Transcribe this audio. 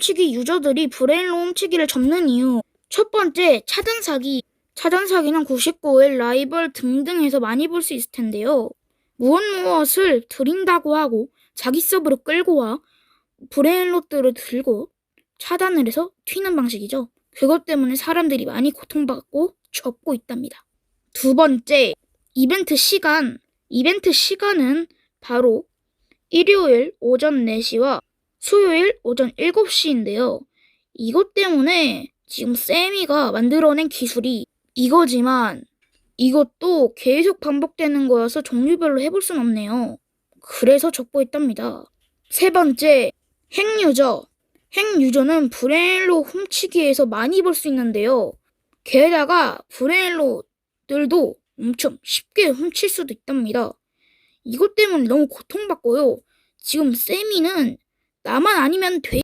훔치기 유저들이 브레인로 훔치기를 접는 이유. 첫 번째, 차단 사기. 차단 사기는 99일 라이벌 등등 해서 많이 볼 수 있을 텐데요. 무엇 무엇을 드린다고 하고 자기 서브로 끌고 와 브레인롯들을 들고 차단을 해서 튀는 방식이죠. 그것 때문에 사람들이 많이 고통받고 접고 있답니다. 두 번째, 이벤트 시간. 이벤트 시간은 바로 일요일 오전 4시와 수요일 오전 7시인데요. 이것 때문에 지금 세미가 만들어낸 기술이 이거지만 이것도 계속 반복되는 거여서 종류별로 해볼 순 없네요. 그래서 적고 있답니다. 세 번째, 핵유저. 핵유저는 브레인로 훔치기에서 많이 볼 수 있는데요. 게다가 브레인로들도 엄청 쉽게 훔칠 수도 있답니다. 이것 때문에 너무 고통받고요. 지금 세미는 나만 아니면 돼